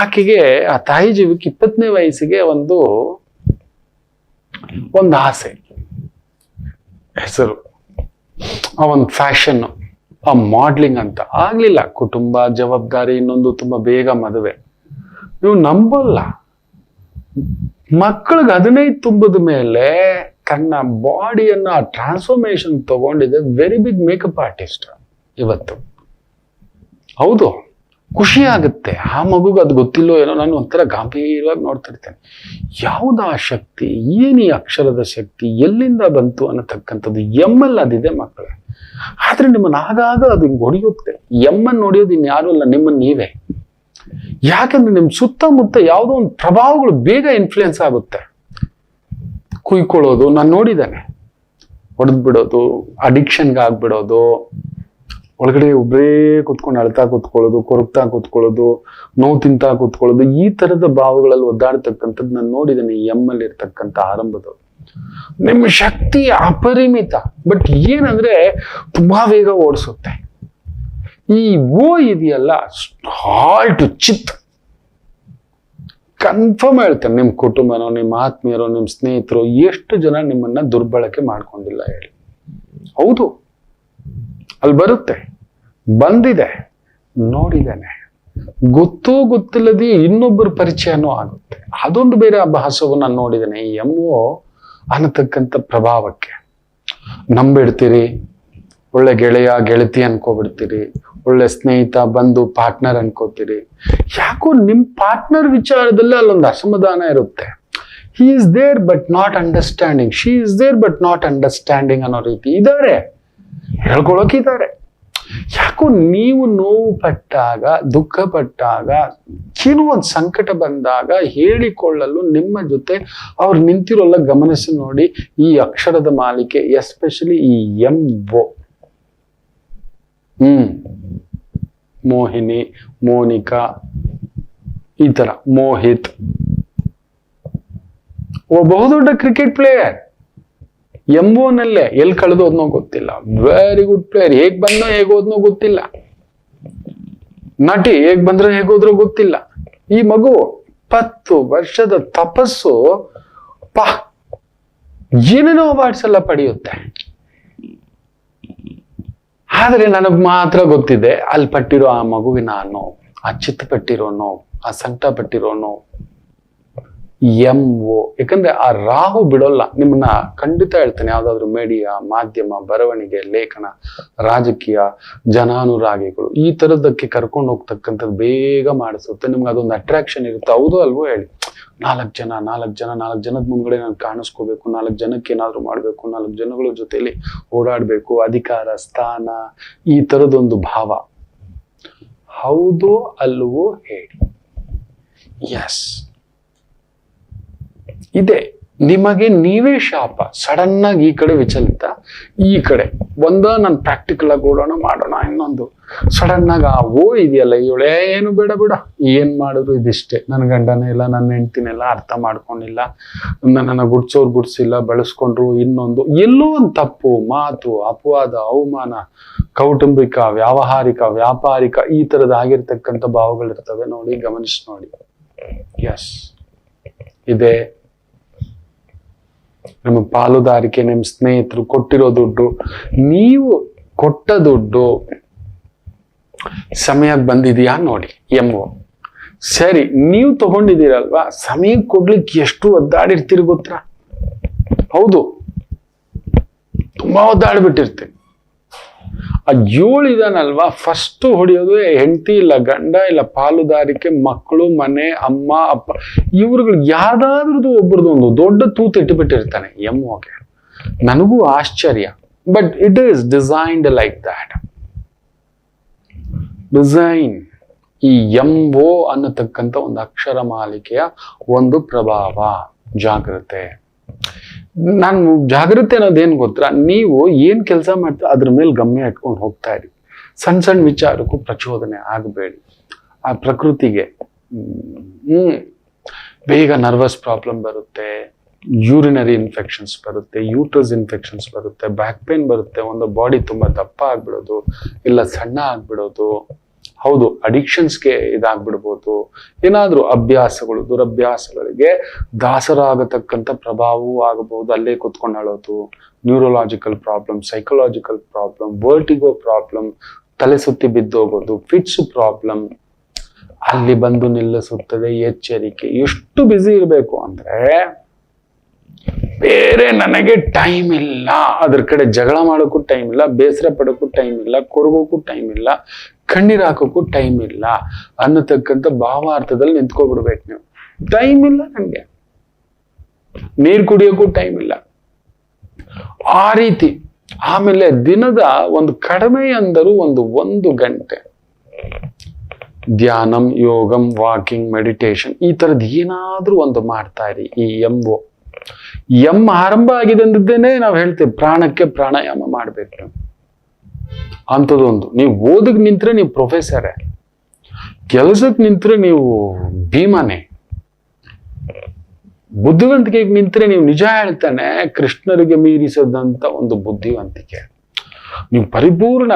ಆಕೆಗೆ, ಆ ತಾಯಿ ಜೀವಕ್ಕೆ ಇಪ್ಪತ್ತನೇ ವಯಸ್ಸಿಗೆ ಒಂದು ಒಂದು ಆಸೆ. ಹೆಸರು. ಆ ಒಂದು ಫ್ಯಾಷನ್, ಆ ಮಾಡ್ಲಿಂಗ್ ಅಂತ. ಆಗ್ಲಿಲ್ಲ, ಕುಟುಂಬ, ಜವಾಬ್ದಾರಿ, ಇನ್ನೊಂದು ತುಂಬಾ ಬೇಗ ಮದುವೆ. ನೀವು ನಂಬಲ್ಲ. ಮಕ್ಕಳಿಗೆ ಹದಿನೈದು ತುಂಬದ ಮೇಲೆ ತನ್ನ ಆ ಟ್ರಾನ್ಸ್ಫಾರ್ಮೇಶನ್ ತಗೊಂಡಿದೆ. ವೆರಿ ಬಿಗ್ ಮೇಕಪ್ ಆರ್ಟಿಸ್ಟ್ ಇವತ್ತು. ಹೌದು, ಖುಷಿ ಆಗುತ್ತೆ. ಆ ಮಗುಗೆ ಅದು ಗೊತ್ತಿಲ್ಲೋ ಏನೋ, ನಾನು ಒಂಥರ ಗಾಂಭೀರ್ಯವಾಗಿ ನೋಡ್ತಿರ್ತೇನೆ. ಆ ಶಕ್ತಿ? ಏನು ಈ ಅಕ್ಷರದ ಶಕ್ತಿ? ಎಲ್ಲಿಂದ ಬಂತು ಅನ್ನತಕ್ಕಂಥದ್ದು ಎಮ್ಮಲ್ಲಿ ಅದಿದೆ ಮಕ್ಕಳ. ಆದ್ರೆ ನಿಮ್ಮನ್ನು ಆಗಾಗ ಅದು ಹಿಂಗ್ ಹೊಡೆಯುತ್ತೆ ಎಮ್ಮನ್ನು ಹೊಡೆಯೋದು ಇನ್ಯಾರೂ ಅಲ್ಲ ನಿಮ್ಮನ್ನ ನೀವೇ. ಯಾಕಂದ್ರೆ ನಿಮ್ಮ ಸುತ್ತಮುತ್ತ ಯಾವುದೋ ಒಂದು ಪ್ರಭಾವಗಳು ಬೇಗ ಇನ್ಫ್ಲುಯೆನ್ಸ್ ಆಗುತ್ತೆ. ಕುಯ್ಕೊಳ್ಳೋದು, ನಾನು ನೋಡಿದ್ದೇನೆ. ಹೊಡೆದು ಬಿಡೋದು ಅಡಿಕ್ಷನ್ಗೆ ಆಗ್ಬಿಡೋದು, ಒಳಗಡೆ ಒಬ್ಬರೇ ಕುತ್ಕೊಂಡು ಅಳ್ತಾ ಕೂತ್ಕೊಳ್ಳೋದು, ಕೊರಗ್ತಾ ಕೂತ್ಕೊಳ್ಳೋದು, ನೋವು ತಿಂತಾ ಕೂತ್ಕೊಳ್ಳೋದು, ಈ ತರದ ಭಾವಗಳಲ್ಲಿ ಒದ್ದಾಡ್ತಕ್ಕಂಥದ್ದು ನಾನು ನೋಡಿದ್ದೇನೆ ಎಮ್ಮಲ್ಲಿ ಇರ್ತಕ್ಕಂಥ ಆರಂಭದ ನಿಮ್ಮ ಶಕ್ತಿ ಅಪರಿಮಿತ ಬಟ್ ಏನಂದ್ರೆ ತುಂಬಾ ಬೇಗ ಓಡಿಸುತ್ತೆ. ಈ ಓ ಇದೆಯಲ್ಲ, ಹಾಲ್ಟ್ ಚಿತ್. ಕನ್ಫರ್ಮ್ ಹೇಳ್ತೇನೆ ನಿಮ್ಮ ಕುಟುಂಬನೋ ನಿಮ್ಮ ಆತ್ಮೀಯರೋ ನಿಮ್ಮ ಸ್ನೇಹಿತರು, ಎಷ್ಟು ಜನ ನಿಮ್ಮನ್ನ ದುರ್ಬಳಕೆ ಮಾಡ್ಕೊಂಡಿಲ್ಲ ಹೇಳಿ. ಹೌದು. ಅಲ್ಲಿ ಬರುತ್ತೆ. ಬಂದಿದೆ. ನೋಡಿದ್ದೇನೆ. ಗೊತ್ತೋ ಗೊತ್ತಿಲ್ಲದೆ ಇನ್ನೊಬ್ಬರ ಪರಿಚಯನೂ ಆಗುತ್ತೆ. ಅದೊಂದು ಬೇರೆ ಅಭ್ಯಾಸವು ನಾನು ನೋಡಿದ್ದೇನೆ. ಈ ಒ ಅನ್ನತಕ್ಕಂಥ ಪ್ರಭಾವಕ್ಕೆ. ನಂಬಿಡ್ತೀರಿ. ಒಳ್ಳೆ ಗೆಳೆಯ, ಗೆಳತಿ ಅನ್ಕೋಬಿಡ್ತೀರಿ. ಒಳ್ಳೆ ಸ್ನೇಹಿತ, ಬಂದು ಪಾರ್ಟ್ನರ್ ಅನ್ಕೋತೀರಿ. ಯಾಕೋ ನಿಮ್ ಪಾರ್ಟ್ನರ್ ವಿಚಾರದಲ್ಲಿ ಅಲ್ಲೊಂದು ಅಸಮಾಧಾನ ಇರುತ್ತೆ. He is there but not understanding she is there but not understanding ಅನ್ನೋ ರೀತಿ ಇದ್ದಾರೆ. ಹೇಳ್ಕೊಳಕಿದ್ದಾರೆ. ಯಾಕೋ ನೀವು ನೋವು ಪಟ್ಟಾಗ, ದುಃಖ ಪಟ್ಟಾಗ, ಏನೋ ಒಂದು ಸಂಕಟ ಬಂದಾಗ ಹೇಳಿಕೊಳ್ಳಲು ನಿಮ್ಮ ಜೊತೆ ಅವ್ರು ನಿಂತಿರೋಲ್ಲ ಗಮನಿಸಿ ನೋಡಿ ಈ ಅಕ್ಷರದ ಮಾಲಿಕೆ ಎಸ್ಪೆಷಲಿ ಈ M O hmm. Mohini, Monika, ಈ ತರ ಮೋಹಿತ್. ಬಹುದೊಡ್ಡ ಕ್ರಿಕೆಟ್ ಪ್ಲೇಯರ್ ಎಂಬೋನಲ್ಲೇ ಎಲ್ಲಿ ಕಳೆದೋದ್ನೋ ಗೊತ್ತಿಲ್ಲ. ವೆರಿ ಗುಡ್ ಪ್ಲೇಯರ್ ಹೇಗ್ ಬಂದೋ ಹೋದ್ನೋ ಗೊತ್ತಿಲ್ಲ. ನಟಿ ಹೇಗ್ ಬಂದ್ರೆ ಹೋದ್ರು ಗೊತ್ತಿಲ್ಲ. ಈ ಮಗು ಇಪ್ಪತ್ತು ವರ್ಷದ ತಪಸ್ಸು, ಪಾ, ಏನೇನೋ ಅವಾರ್ಡ್ಸ್ ಎಲ್ಲ ಪಡೆಯುತ್ತೆ. ಆದ್ರೆ ನನಗೆ ಮಾತ್ರ ಗೊತ್ತಿದೆ ಅಲ್ಲಿ ಪಟ್ಟಿರೋ ಆ ಮಗುವಿನ ನೋವು ಆ ಚಿತ್ತ ಪಟ್ಟಿರೋ ನೋವು ಆ ಸಂಕಟ ಪಟ್ಟಿರೋ ನೋವು ಎಂ ಓ ಯಾಕಂದ್ರೆ ಆ ರಾಹು ಬಿಡೋಲ್ಲ. ನಿಮ್ಮನ್ನ ಖಂಡಿತ ಹೇಳ್ತೇನೆ. ಯಾವ್ದಾದ್ರು ಮೀಡಿಯಾ ಮಾಧ್ಯಮ, ಬರವಣಿಗೆ, ಲೇಖನ, ರಾಜಕೀಯ, ಜನಾನುರಾಗಿಗಳು ಈ ತರದಕ್ಕೆ ಕರ್ಕೊಂಡು ಹೋಗ್ತಕ್ಕಂಥದ್ದು ಬೇಗ ಮಾಡಿಸುತ್ತೆ. ನಿಮ್ಗೆ ಅದೊಂದು ಅಟ್ರಾಕ್ಷನ್ ಇರುತ್ತೆ. ಹೌದು ಅಲ್ವೋ ಹೇಳಿ. ನಾಲ್ಕು ಜನ ನಾಲ್ಕು ಜನ, ನಾಲ್ಕು ಜನದ ಮುಂದ್ಗಡೆ ನಾನು ಕಾಣಿಸ್ಕೋಬೇಕು. ನಾಲ್ಕು ಜನಕ್ಕೆ ಏನಾದ್ರು ಮಾಡಬೇಕು. ನಾಲ್ಕು ಜನಗಳ ಜೊತೆಯಲ್ಲಿ ಓಡಾಡಬೇಕು. ಅಧಿಕಾರ, ಸ್ಥಾನ, ಈ ತರದೊಂದು ಭಾವ. ಹೌದು ಅಲ್ವೋ ಹೇಳಿ. ಎಸ್ ಇದೆ. ನಿಮಗೆ ನೀವೇ ಶಾಪ. ಸಡನ್ ಆಗಿ ಈ ಕಡೆ ವಿಚಲಿತ, ಈ ಕಡೆ. ಒಂದ ನಾನು ಪ್ರಾಕ್ಟಿಕಲ್ ಆಗಿ ಓಡೋಣ, ಮಾಡೋಣ ಇನ್ನೊಂದು. ಸಡನ್ ಆಗಿ ಆ, ಓ, ಇದೆಯಲ್ಲ ಇವಳೆ ಏನು ಬೇಡ ಬೇಡ. ಏನ್ ಮಾಡಿದ್ರು ಇದಿಷ್ಟೇ. ನನ್ನ ಗಂಡನೇ ಇಲ್ಲ ನನ್ನ ಹೆಂಡ್ತಿನೆಲ್ಲ ಅರ್ಥ ಮಾಡ್ಕೊಂಡಿಲ್ಲ. ನನ್ನ ಗುಡ್ಸೋರು ಗುಡ್ಸಿಲ್ಲ, ಬೆಳೆಸ್ಕೊಂಡ್ರು ಇನ್ನೊಂದು. ಎಲ್ಲೋ ಒಂದು ತಪ್ಪು, ಮಾತು, ಅಪವಾದ, ಅವಮಾನ, ಕೌಟುಂಬಿಕ, ವ್ಯಾವಹಾರಿಕ, ವ್ಯಾಪಾರಿಕ, ಈ ತರದ ಆಗಿರ್ತಕ್ಕಂಥ ಭಾವಗಳಿರ್ತವೆ. ನೋಡಿ, ಗಮನಿಸಿ ನೋಡಿ. ಎಸ್ ಇದೆ. ನಿಮ್ಮ ಪಾಲುದಾರಿಕೆ, ನಿಮ್ಮ ಸ್ನೇಹಿತರು ಕೊಟ್ಟಿರೋ ದುಡ್ಡು, ನೀವು ಕೊಟ್ಟ ದುಡ್ಡು ಸಮಯಕ್ಕೆ ಬಂದಿದೆಯಾ ನೋಡಿ ಎಮ್ಮು ಸರಿ, ನೀವು ತಗೊಂಡಿದ್ದೀರಲ್ವಾ? ಸಮಯಕ್ಕೆ ಕೊಡ್ಲಿಕ್ಕೆ ಎಷ್ಟು ಒದ್ದಾಡಿರ್ತೀರಿ ಗೊತ್ತಾ? ಹೌದು. ತುಂಬಾ ಒದ್ದಾಡ್ಬಿಟ್ಟಿರ್ತೀರಿ. ಆ ಏಳು ಇದಾನಲ್ವಾ? ಫಸ್ಟ್ ಹೊಡೆಯೋದು ಹೆಂಡತಿ ಇಲ್ಲ, ಗಂಡ ಇಲ್ಲ, ಪಾಲುದಾರಿಕೆ, ಮಕ್ಕಳು, ಮನೆ, ಅಮ್ಮ, ಅಪ್ಪ, ಇವ್ರುಗಳು ಯಾವ್ದಾದ್ರದ್ದು ಒಬ್ರದ್ದು ಒಂದು ದೊಡ್ಡ ತೂತು ಇಟ್ಟುಬಿಟ್ಟಿರ್ತಾನೆ ಓಕೆ ನನಗೂ ಆಶ್ಚರ್ಯ. But it is designed like that design ಈ ಎಂ ಓ ಅನ್ನತಕ್ಕಂಥ ಒಂದು ಅಕ್ಷರ ಮಾಲಿಕೆಯ ಒಂದು ಪ್ರಭಾವ. ಜಾಗ್ರತೆ. ನಾನು ಜಾಗ್ರತೆ ಅನ್ನೋದೇನು ಗೊತ್ತಾ? ನೀವು ಏನು ಕೆಲಸ ಮಾಡ್ತಾ ಅದ್ರ ಮೇಲೆ ಗಮ್ಯ ಇಟ್ಕೊಂಡು ಹೋಗ್ತಾ ಇರಿ. ಸಣ್ಣ ಸಣ್ಣ ವಿಚಾರಕ್ಕೂ ಪ್ರಚೋದನೆ ಆಗಬೇಡಿ. ಆ ಪ್ರಕೃತಿಗೆ ಬೇಗ ನರ್ವಸ್ ಪ್ರಾಬ್ಲಮ್ ಬರುತ್ತೆ ಯೂರಿನರಿ ಇನ್ಫೆಕ್ಷನ್ಸ್ ಬರುತ್ತೆ ಯೂಟ್ರಸ್ ಇನ್ಫೆಕ್ಷನ್ಸ್ ಬರುತ್ತೆ ಬ್ಯಾಕ್ ಪೇನ್ ಬರುತ್ತೆ, ಒಂದು ಬಾಡಿ ತುಂಬಾ ದಪ್ಪ ಆಗ್ಬಿಡೋದು, ಇಲ್ಲ ಸಣ್ಣ ಆಗ್ಬಿಡೋದು ಹೌದು ಅಡಿಕ್ಷನ್ಸ್ಗೆ ಇದಾಗ್ಬಿಡ್ಬೋದು. ಏನಾದರೂ ಅಭ್ಯಾಸಗಳು, ದುರಭ್ಯಾಸಗಳಿಗೆ ದಾಸರಾಗತಕ್ಕಂಥ ಪ್ರಭಾವವೂ ಆಗಬಹುದು ಅಲ್ಲೇ ಕುತ್ಕೊಂಡು ಅಳೋದು. Neurological problem psychological problem vertigo problem ತಲೆ ಸುತ್ತಿ ಬಿದ್ದೋಗೋದು ಫಿಟ್ಸ್ ಪ್ರಾಬ್ಲಮ್ ಅಲ್ಲಿ ಬಂದು ನಿಲ್ಲಿಸುತ್ತದೆ ಎಚ್ಚರಿಕೆ. ಎಷ್ಟು ಬ್ಯುಸಿ ಇರಬೇಕು ಅಂದ್ರೆ ಬೇರೆ ನನಗೆ ಟೈಮ್ ಇಲ್ಲ. ಅದ್ರ ಕಡೆ ಜಗಳ ಮಾಡೋಕ್ಕೂ ಟೈಮ್ ಇಲ್ಲ, ಬೇಸರ ಪಡೋಕ್ಕೂ ಟೈಮ್ ಇಲ್ಲ, ಕೊರಗೋಕ್ಕೂ ಟೈಮ್ ಇಲ್ಲ, ಕಣ್ಣೀರ್ ಹಾಕೋಕ್ಕೂ ಟೈಮ್ ಇಲ್ಲ ಅನ್ನತಕ್ಕಂಥ ಭಾವಾರ್ಥದಲ್ಲಿ ನಿಂತ್ಕೊಬಿಡ್ಬೇಕು ನೀವು. ಟೈಮ್ ಇಲ್ಲ ನನಗೆ. ನೀರು ಕುಡಿಯೋಕ್ಕೂ ಟೈಮ್ ಇಲ್ಲ. ಆ ರೀತಿ ಆಮೇಲೆ ದಿನದ ಒಂದು ಕಡಿಮೆ ಅಂದರೂ ಒಂದು ಒಂದು ಗಂಟೆ. ಧ್ಯಾನಂ ಯೋಗಂ ವಾಕಿಂಗ್ ಮೆಡಿಟೇಷನ್ ಈ ತರದ್ ಏನಾದ್ರೂ ಒಂದು ಮಾಡ್ತಾ ಇರಿ. ಈ ಎಂ ಒ ಎಂ ಆರಂಭ ಆಗಿದೆ ಅಂದಿದ್ದೇನೆ, ನಾವು ಹೇಳ್ತೇವೆ ಪ್ರಾಣಕ್ಕೆ ಪ್ರಾಣಾಯಾಮ ಮಾಡ್ಬೇಕು. ಅಂತದೊಂದು ನೀವು ಓದಕ್ ನಿಂತ್ರೆ ನೀವು ಪ್ರೊಫೆಸರೇ ಕೆಲಸಕ್ಕೆ ನಿಂತ್ರೆ ನೀವು ಭೀಮನೆ. ಬುದ್ಧಿವಂತಿಕೆಗೆ ನಿಂತ್ರೆ ನೀವು ನಿಜ ಹೇಳ್ತಾನೆ, ಕೃಷ್ಣರಿಗೆ ಮೀರಿಸದಂತ ಒಂದು ಬುದ್ಧಿವಂತಿಕೆ. ನೀವು ಪರಿಪೂರ್ಣ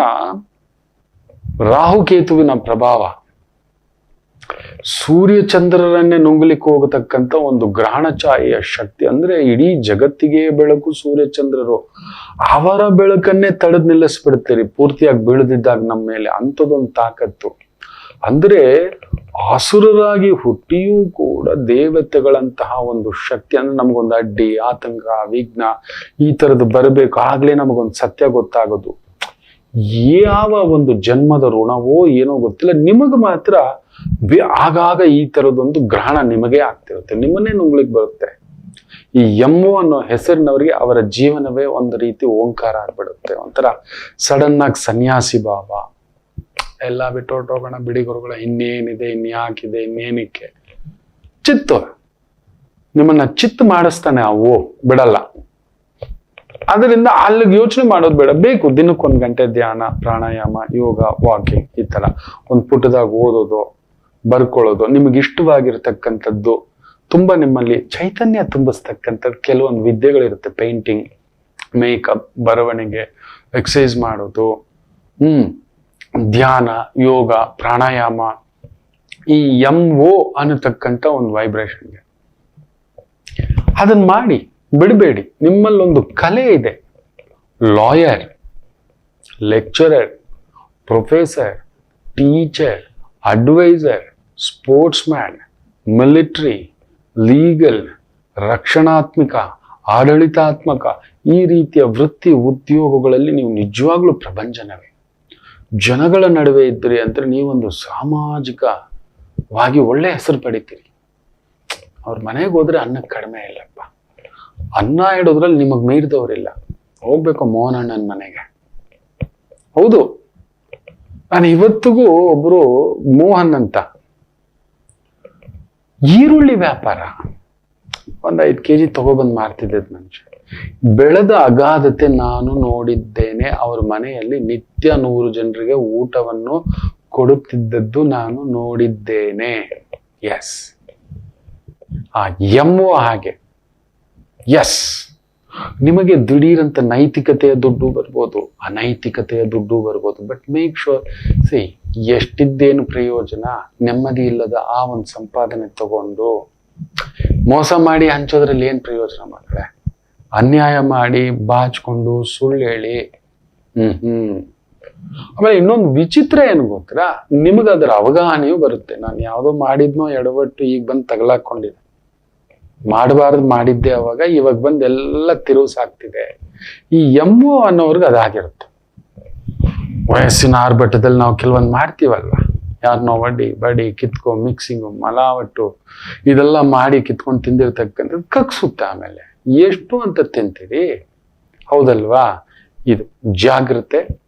ರಾಹುಕೇತುವಿನ ಪ್ರಭಾವ. ಸೂರ್ಯ ಚಂದ್ರರನ್ನೇ ನುಂಗಲಿಕ್ಕೆ ಹೋಗತಕ್ಕಂತ ಒಂದು ಗ್ರಹಣ ಛಾಯೆಯ ಶಕ್ತಿ ಅಂದ್ರೆ ಇಡೀ ಜಗತ್ತಿಗೆ ಬೆಳಕು ಸೂರ್ಯ ಚಂದ್ರರು ಅವರ ಬೆಳಕನ್ನೇ ತಡೆದು ನಿಲ್ಲಿಸ್ಬಿಡ್ತೀರಿ, ಪೂರ್ತಿಯಾಗಿ ಬೀಳದಿದ್ದಾಗ ನಮ್ಮ ಮೇಲೆ ಅಂಥದ್ದೊಂದು ತಾಕತ್ತು. ಅಂದ್ರೆ ಹಸುರರಾಗಿ ಹುಟ್ಟಿಯೂ ಕೂಡ ದೇವತೆಗಳಂತಹ ಒಂದು ಶಕ್ತಿ, ಅಂದ್ರೆ ನಮಗೊಂದು ಅಡ್ಡಿ, ಆತಂಕ, ವಿಘ್ನ ಈ ತರದ್ದು ಬರಬೇಕು, ಆಗ್ಲೇ ನಮಗೊಂದು ಸತ್ಯ ಗೊತ್ತಾಗೋದು. ಯಾವ ಒಂದು ಜನ್ಮದ ಋಣವೋ ಏನೋ ಗೊತ್ತಿಲ್ಲ. ನಿಮಗೆ ಮಾತ್ರ ಆಗಾಗ ಈ ತರದೊಂದು ಗ್ರಹಣ ನಿಮಗೆ ಆಗ್ತಿರುತ್ತೆ. ನಿಮ್ಮನ್ನೇ ನುಂಗ್ಲಿಕ್ಕೆ ಬರುತ್ತೆ. ಈ ಎಮ್ಮು ಅನ್ನೋ ಹೆಸರಿನವರಿಗೆ ಅವರ ಜೀವನವೇ ಒಂದು ರೀತಿ ಓಂಕಾರ ಆಗ್ಬಿಡುತ್ತೆ. ಒಂಥರ ಸಡನ್ ಆಗಿ ಸನ್ಯಾಸಿ ಭಾವ. ಎಲ್ಲ ಬಿಟ್ಟು ಬಿಡಿ ಗುರುಗಳ, ಇನ್ನೇನಿದೆ, ಇನ್ಯಾಕಿದೆ, ಇನ್ನೇನಕ್ಕೆ? ಚಿತ್ತು ನಿಮ್ಮನ್ನ ಚಿತ್ತು ಮಾಡಿಸ್ತಾನೆ ಅವು ಬಿಡಲ್ಲ. ಅದರಿಂದ ಅಲ್ಲಿಗೆ ಯೋಚನೆ ಮಾಡೋದು ಬೇಡ. ಬೇಕು, ದಿನಕ್ಕೊಂದು ಗಂಟೆ ಧ್ಯಾನ, ಪ್ರಾಣಾಯಾಮ, ಯೋಗ, ವಾಕಿಂಗ್ ಈ ತರ. ಒಂದು ಪುಟದಾಗ ಓದೋದು, ಬರ್ಕೊಳ್ಳೋದು, ನಿಮಗೆ ಇಷ್ಟವಾಗಿರ್ತಕ್ಕಂಥದ್ದು, ತುಂಬಾ ನಿಮ್ಮಲ್ಲಿ ಚೈತನ್ಯ ತುಂಬಿಸ್ತಕ್ಕಂಥದ್ದು ಕೆಲವೊಂದು ವಿದ್ಯೆಗಳಿರುತ್ತೆ. ಪೇಂಟಿಂಗ್, ಮೇಕಪ್, ಬರವಣಿಗೆ ಎಕ್ಸಸೈಸ್ ಮಾಡೋದು, ಹ್ಮ್, ಧ್ಯಾನ, ಯೋಗ, ಪ್ರಾಣಾಯಾಮ, ಈ ಎಂ ಓ ಅನ್ನತಕ್ಕಂಥ ಒಂದು ವೈಬ್ರೇಷನ್ಗೆ ಅದನ್ನ ಮಾಡಿ ಬಿಡಬೇಡಿ, ನಿಮ್ಮಲ್ಲೊಂದು ಕಲೆ ಇದೆ. Lawyer, lecturer, professor, teacher, adviser sportsman military, legal, ರಕ್ಷಣಾತ್ಮಕ, ಆಡಳಿತಾತ್ಮಕ, ಈ ರೀತಿಯ ವೃತ್ತಿ ಉದ್ಯೋಗಗಳಲ್ಲಿ ನೀವು ನಿಜವಾಗ್ಲೂ ಪ್ರಭಂಜನವೇ. ಜನಗಳ ನಡುವೆ ಇದ್ದರೆ ಅಂದ್ರೆ ನೀವೊಂದು ಸಾಮಾಜಿಕವಾಗಿ ಒಳ್ಳೆ ಹೆಸರು ಪಡಿತೀರಿ. ಅವ್ರ ಮನೆಗೆ ಹೋದ್ರೆ ಅನ್ನಕ್ಕೆ ಕಡಿಮೆ ಇಲ್ಲಪ್ಪ. ಅನ್ನ ಇಡೋದ್ರಲ್ಲಿ ನಿಮಗೆ ಮೀರಿದವರಿಲ್ಲ ಹೋಗ್ಬೇಕು ಮೋಹನ್ ಮನೆಗೆ. ಹೌದು. ನಾನು ಇವತ್ತಿಗೂ ಒಬ್ರು ಮೋಹನ್ ಅಂತ. ಈರುಳ್ಳಿ ವ್ಯಾಪಾರ. ಒಂದ್ ಐದು ಕೆ ಜಿ ತಗೊಬಂದು ಮಾರ್ತಿದ್ದದ್ ಮನುಷ್ಯ. ಬೆಳೆದ ಅಗಾಧತೆ ನಾನು ನೋಡಿದ್ದೇನೆ. ಅವ್ರ ಮನೆಯಲ್ಲಿ ನಿತ್ಯ ನೂರು ಜನರಿಗೆ ಊಟವನ್ನು ಕೊಡುತ್ತಿದ್ದದ್ದು ನಾನು ನೋಡಿದ್ದೇನೆ. ಎಸ್ ಆ ಎಮ್ಮುವ ಹಾಗೆ. ಎಸ್ ನಿಮಗೆ ದಿಢೀರಂತ ನೈತಿಕತೆಯ ದುಡ್ಡು ಬರ್ಬೋದು, ಅನೈತಿಕತೆಯ ದುಡ್ಡು ಬರ್ಬೋದು ಬಟ್ ಮೇಕ್ ಶೋರ್ ಸಿ ಎಷ್ಟಿದ್ದೇನು ಪ್ರಯೋಜನ, ನೆಮ್ಮದಿ ಇಲ್ಲದ ಆ ಒಂದು ಸಂಪಾದನೆ ತಗೊಂಡು ಮೋಸ ಮಾಡಿ ಹಂಚೋದ್ರಲ್ಲಿ ಏನು ಪ್ರಯೋಜನ ಮಾಡ್ತಾರೆ ಅನ್ಯಾಯ ಮಾಡಿ ಬಾಚ್ಕೊಂಡು ಸುಳ್ಳು ಹೇಳಿ ಹ್ಮ್ ಹ್ಮ್. ಆಮೇಲೆ ಇನ್ನೊಂದು ವಿಚಿತ್ರ ಏನು ಗೊತ್ತಾ? ನಿಮಗೆ ಅದರ ಅವಗಾಹನೆಯೂ ಬರುತ್ತೆ. ನಾನು ಯಾವುದೋ ಮಾಡಿದ್ನೋ ಎಡವಟ್ಟು ಈಗ ಬಂದು ತಗಲಾಕೊಂಡಿದೆ. ಮಾಡಬಾರ್ದು ಮಾಡಿದ್ದೆ ಅವಾಗ ಇವಾಗ ಬಂದು ಎಲ್ಲ ತಿರುವು ಸಾಕ್ತಿದೆ ಈ ಎಮ್ಮು ಅನ್ನೋರ್ಗೆ ಅದಾಗಿರುತ್ತೆ. ವಯಸ್ಸಿನ ಆರ್ಭಟದಲ್ಲಿ ನಾವು ಕೆಲವೊಂದು ಮಾಡ್ತೀವಲ್ವ? ಯಾರನ್ನೋ ಒಡ್ಡಿ ಬಡಿ, ಕಿತ್ಕೊ ಮಿಕ್ಸಿಂಗು ಮಲಾವಟ್ಟು, ಇದೆಲ್ಲ ಮಾಡಿ ಕಿತ್ಕೊಂಡು ತಿಂದಿರ್ತಕ್ಕಂಥದ್ದು ಕಗ್ಸುತ್ತೆ ಆಮೇಲೆ. ಎಷ್ಟು ಅಂತ ತಿಂತೀರಿ? ಹೌದಲ್ವಾ? ಇದು ಜಾಗ್ರತೆ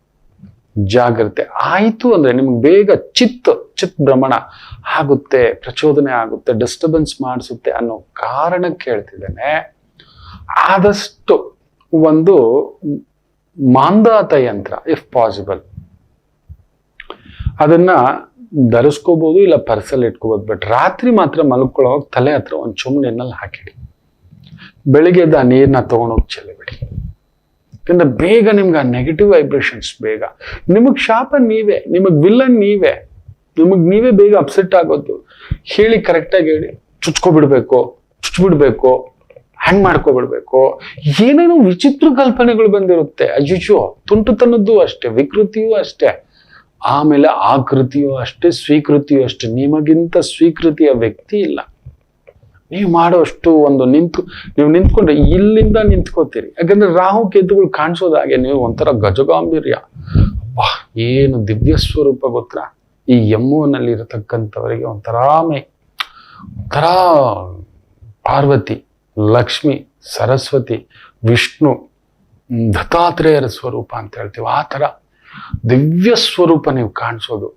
ಜಾಗ್ರತೆ. ಆಯಿತು ಅಂದ್ರೆ ನಿಮ್ಗೆ ಬೇಗ ಚಿತ್ ಚಿತ್ ಭ್ರಮಣ ಆಗುತ್ತೆ, ಪ್ರಚೋದನೆ ಆಗುತ್ತೆ ಡಿಸ್ಟರ್ಬೆನ್ಸ್ ಮಾಡಿಸುತ್ತೆ ಅನ್ನೋ ಕಾರಣಕ್ಕೆ ಹೇಳ್ತಿದ್ದೇನೆ. ಆದಷ್ಟು ಒಂದು ಮಾಂದಾತ ಯಂತ್ರ ಇಫ್ ಪಾಸಿಬಲ್ ಅದನ್ನ ಧರಿಸ್ಕೋಬಹುದು ಇಲ್ಲ ಪರ್ಸಲ್ಲಿ ಇಟ್ಕೋಬಹುದು ಬಟ್ ರಾತ್ರಿ ಮಾತ್ರ ಮಲ್ಕೊಳ್ಳೋವಾಗ ತಲೆ ಹತ್ರ ಒಂದು ಚುಮ್ನೆನಲ್ಲಿ ಹಾಕಿಡಿ. ಬೆಳಿಗ್ಗೆ ಎದ್ದು ಆ ನೀರನ್ನ ತಗೊಂಡೋಗಿ ಚೆಲ್ಲಬೇಡಿ. ಯಾಕಂದ್ರೆ ಬೇಗ ನಿಮ್ಗೆ ಆ ನೆಗೆಟಿವ್ ವೈಬ್ರೇಷನ್ಸ್ ಬೇಗ. ನಿಮಗೆ ಶಾಪ ನೀವೇ, ನಿಮಗೆ ವಿಲ್ಲನ್ ನೀವೇ, ನಿಮಗೆ ನೀವೇ ಬೇಗ ಅಪ್ಸೆಟ್ ಆಗೋದು. ಹೇಳಿ ಕರೆಕ್ಟಾಗಿ ಹೇಳಿ, ಚುಚ್ಕೊಬಿಡ್ಬೇಕು, ಚುಚ್ಬಿಡ್ಬೇಕು ಹ್ಯಾಂಗ್ ಮಾಡ್ಕೊಬಿಡ್ಬೇಕು. ಏನೇನೋ ವಿಚಿತ್ರ ಕಲ್ಪನೆಗಳು ಬಂದಿರುತ್ತೆ. ಅಜುಜು ತುಂಟುತನದ್ದು ಅಷ್ಟೇ, ವಿಕೃತಿಯೂ ಅಷ್ಟೇ. ಆಮೇಲೆ ಆಕೃತಿಯೂ ಅಷ್ಟೇ, ಸ್ವೀಕೃತಿಯೂ ಅಷ್ಟೇ. ನಿಮಗಿಂತ ಸ್ವೀಕೃತಿಯ ವ್ಯಕ್ತಿ ಇಲ್ಲ. ನೀವು ಮಾಡೋಷ್ಟು ಒಂದು ನಿಂತು, ನೀವು ನಿಂತ್ಕೊಂಡ್ರೆ ಇಲ್ಲಿಂದ ನಿಂತ್ಕೋತೀರಿ. ಯಾಕಂದ್ರೆ ರಾಹು ಕೇತುಗಳು ಕಾಣಿಸೋದಾಗೆ ನೀವು ಒಂಥರ ಗಜಗಾಂಭೀರ್ಯ. ಅಬ್ಬಾ, ಏನು ದಿವ್ಯ ಸ್ವರೂಪ ಗೊತ್ತಾ? ಈ ಯಮ್ಮುವಿನಲ್ಲಿ ಇರತಕ್ಕಂಥವರಿಗೆ ಒಂಥರ ಮೈ, ಒಂಥರ ಪಾರ್ವತಿ, ಲಕ್ಷ್ಮಿ, ಸರಸ್ವತಿ, ವಿಷ್ಣು, ದತ್ತಾತ್ರೇಯರ ಸ್ವರೂಪ ಅಂತ ಹೇಳ್ತೀವಿ. ಆ ಥರ ದಿವ್ಯ ಸ್ವರೂಪ ನೀವು ಕಾಣಿಸೋದು.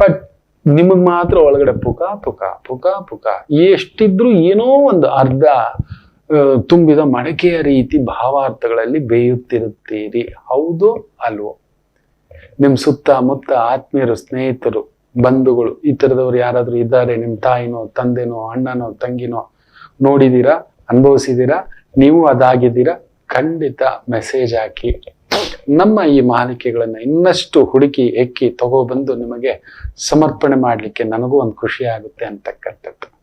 ಬಟ್ ನಿಮಗ್ ಮಾತ್ರ ಒಳಗಡೆ ಪುಕ ಪುಕ ಪುಕ ಪುಕ. ಎಷ್ಟಿದ್ರು ಏನೋ ಒಂದು ಅರ್ಧ ತುಂಬಿದ ಮಡಕೆಯ ರೀತಿ ಭಾವಾರ್ಥಗಳಲ್ಲಿ ಬೇಯುತ್ತಿರುತ್ತೀರಿ. ಹೌದು ಅಲ್ವೋ? ನಿಮ್ ಸುತ್ತಮುತ್ತ ಆತ್ಮೀಯರು, ಸ್ನೇಹಿತರು, ಬಂಧುಗಳು, ಈ ಥರದವ್ರು ಯಾರಾದರೂ ಇದ್ದಾರೆ ನಿಮ್ಮ ತಾಯಿನೋ, ತಂದೆನೋ, ಅಣ್ಣನೋ, ತಂಗಿನೋ, ನೋಡಿದೀರಾ, ಅನುಭವಿಸಿದೀರಾ? ನೀವು ಅದಾಗಿದ್ದೀರಾ? ಖಂಡಿತ ಮೆಸೇಜ್ ಹಾಕಿ. ನಮ್ಮ ಈ ಮಾಲಿಕೆಗಳನ್ನ ಇನ್ನಷ್ಟು ಹುಡುಕಿ ಎಕ್ಕಿ ತಗೊಬಂದು ನಿಮಗೆ ಸಮರ್ಪಣೆ ಮಾಡಲಿಕ್ಕೆ ನನಗೂ ಒಂದು ಖುಷಿ ಆಗುತ್ತೆ ಅಂತಕ್ಕಂಥದ್ದು.